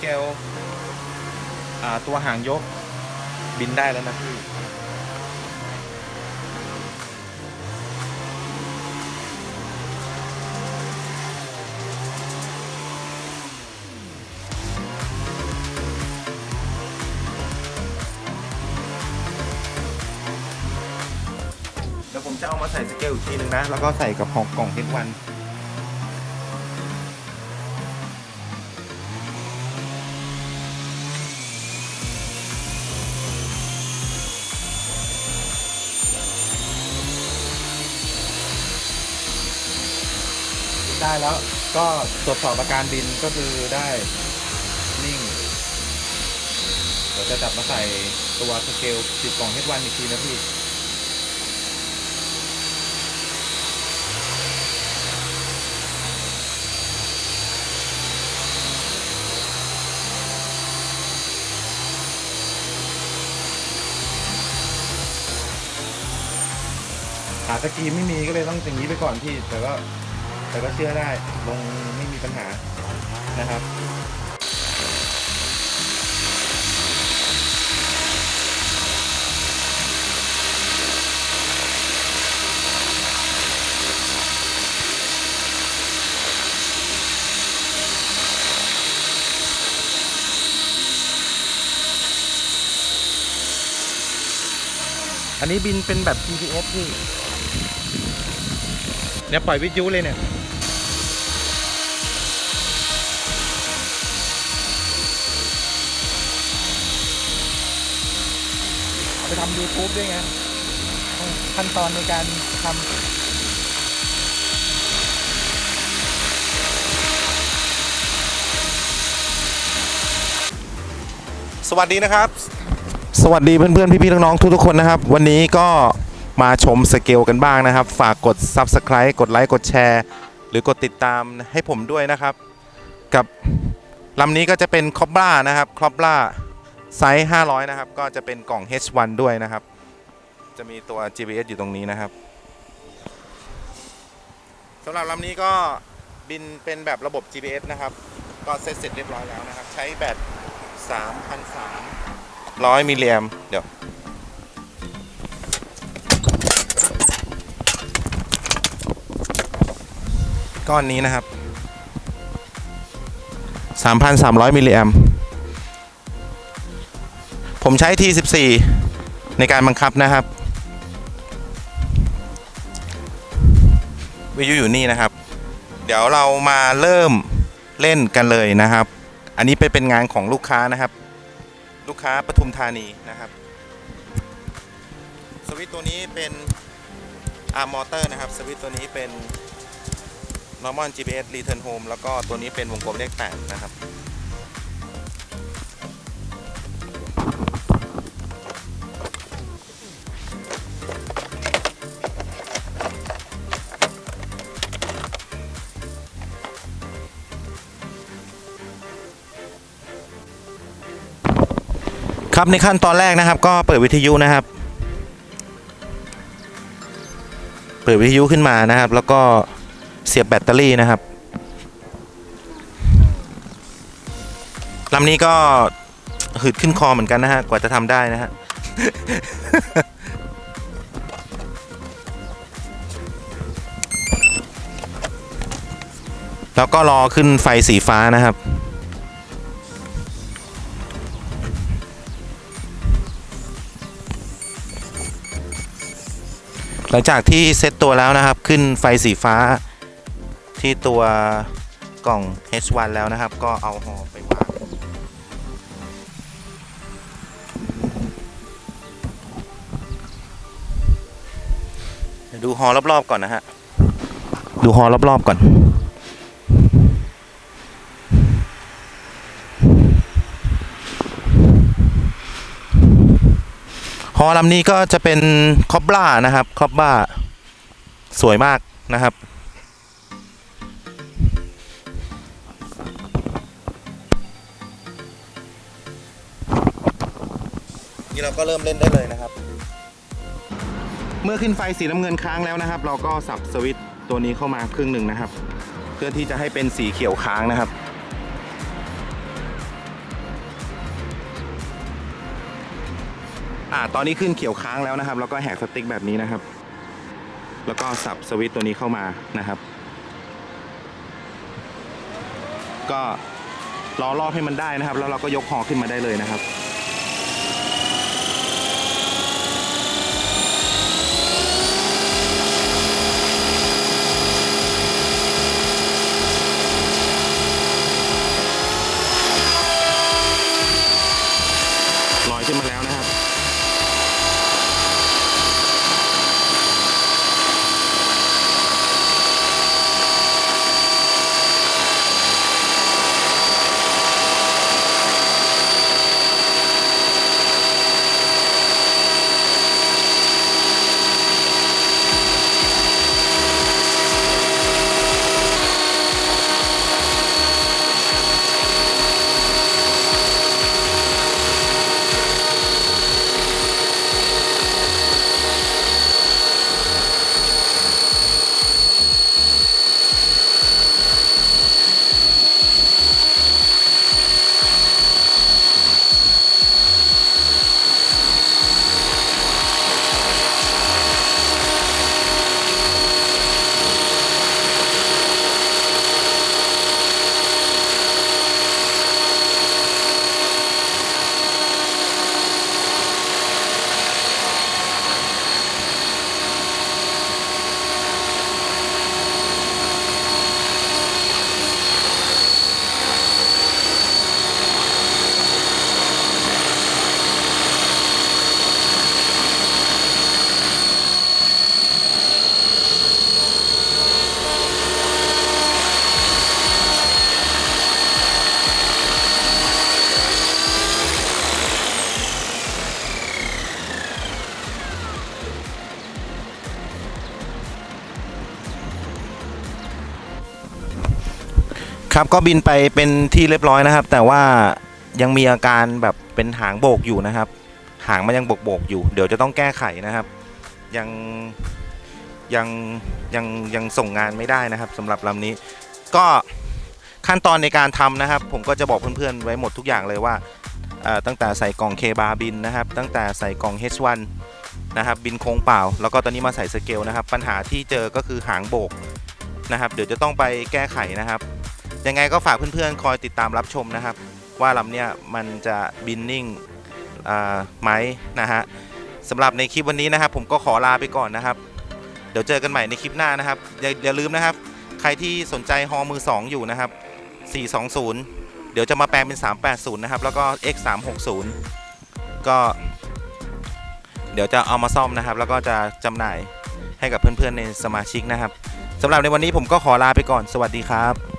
เกลอ่าตัวหางยกบินได้แล้วนะพี่เดี๋ยวผมจะเอามาใส่สเกลอีกทีนึงนะ แล้วก็ใส่กับของกล่องเฮดวัน ได้แล้ว ก็ตรวจสอบอาการบินก็คือได้นิ่ง เดี๋ยวจะจับมาใส่ตัวสเกลติดกล่องเฮดวันอีกทีนะพี่ขาสกรีนไม่มีก็เลยต้องอย่างนี้ไปก่อนพี่แต่ก็ แต่ก็เชื่อได้ลงไม่มีปัญหานะครับอันนี้บินเป็นแบบ GPS พี่เนี่ยปล่อยวิทยุเลยเนี่ย ไปทำ YouTube ด้วยไงขั้นตอนในการทำสวัสดีนะครับ สวัสดีเพื่อนๆ พี่ๆ น้องๆ ทุกๆ คนนะครับ วันนี้ก็มาชมสเกลกันบ้างนะครับ ฝากกด Subscribe กดไลค์ กดแชร์ หรือกดติดตามให้ผมด้วยนะครับ กับลำนี้ก็จะเป็นคอบล่านะครับคอบล่า ไซส์ 500 นะครับ ก็จะเป็นกล่อง H1 ด้วยนะครับ จะมีตัว GPS อยู่ตรงนี้นะครับสำหรับลำนี้ก็บินเป็นแบบระบบ GPS นะครับ ก็เซ็ตเสร็จเรียบร้อยแล้วนะครับ ใช้แบต3,300ร้อยมิลลิแอมเดี๋ยวก้อนนี้นะครับ 3,300มิลลิแอม ผมใช้ T14 ในการบังคับนะครับ วิทยุอยู่นี่นะครับ เดี๋ยวเรามาเริ่มเล่นกันเลยนะครับ อันนี้เป็นเป็นงานของลูกค้านะครับ ลูกค้าปทุมธานีนะครับสวิตตัวนี้เป็นอาร์มอเตอร์นะครับ สวิตตัวนี้เป็น normal GPS return home แล้วก็ตัวนี้เป็นวงกลมเลข8นะครับ ครับในขั้นตอนแรกนะครับ ก็เปิดวิทยุนะครับ เปิดวิทยุขึ้นมานะครับ แล้วก็เสียบแบตเตอรี่นะครับลำนี้ก็หืดขึ้นคอเหมือนกันนะฮะกว่าจะทำได้นะฮะแล้วก็รอขึ้นไฟสีฟ้านะครับ หลังจากที่เซตตัวแล้วนะครับ ขึ้นไฟสีฟ้าที่ตัวกล่อง H1 แล้วนะครับ ก็เอาหอไปวางดูฮอรอบๆก่อนนะฮะ ดูฮอรอบๆก่อน ฮอลำนี้ก็จะเป็นคอบล่านะครับคอบบ้า สวยมากนะครับ นี่เราก็เริ่มเล่นได้เลยนะครับ เมื่อขึ้นไฟสีน้ำเงินค้างแล้วนะครับ เราก็สับสวิตตัวนี้เข้ามาครึ่งหนึ่งนะครับ เพื่อที่จะให้เป็นสีเขียวค้างนะครับ อ่าตอนนี้ขึ้นเขียวค้างแล้วนะครับ แล้วก็แหกสติ๊กแบบนี้นะครับ แล้วก็สับสวิตตัวนี้เข้ามานะครับ ก็รอรอบให้มันได้นะครับ แล้วเราก็ยกหอขึ้นมาได้เลยนะครับ ครับก็บินไปเป็นที่เรียบร้อยนะครับ แต่ว่ายังมีอาการแบบเป็นหางโบกอยู่นะครับ หางมันยังโบกโบกๆอยู่ เดี๋ยวจะต้องแก้ไขนะครับ ยังยังยังยังส่งงานไม่ได้นะครับสำหรับลำนี้ ก็ขั้นตอนในการทำนะครับ ผมก็จะบอกเพื่อนๆไว้หมดทุกอย่างเลยว่าตั้งแต่ใส่กล่องเคบาบินนะครับ ตั้งแต่ใส่กล่อง H1 นะครับบินโค้งเปล่า แล้วก็ตอนนี้มาใส่สเกลนะครับ ปัญหาที่เจอก็คือหางโบกนะครับ เดี๋ยวจะต้องไปแก้ไขนะครับ ยังไงก็ฝากเพื่อนๆ คอยติดตามรับชมนะครับ ว่าลำเนี้ยมันจะบินนิ่งอ่าไหมนะฮะสำหรับในคลิปวันนี้นะครับ ผมก็ขอลาไปก่อนนะครับ เดี๋ยวเจอกันใหม่ในคลิปหน้านะครับ อย่าอย่าลืมนะครับ ใครที่สนใจฮอมือ 2 อยู่นะครับ 420 เดี๋ยวจะมาแปลงเป็น 380 นะครับ แล้วก็ X 360ก็ เดี๋ยวจะเอามาซ่อมนะครับ แล้วก็จะจำหน่ายให้กับเพื่อนๆในสมาชิกนะครับสำหรับในวันนี้ผมก็ขอลาไปก่อน สวัสดีครับ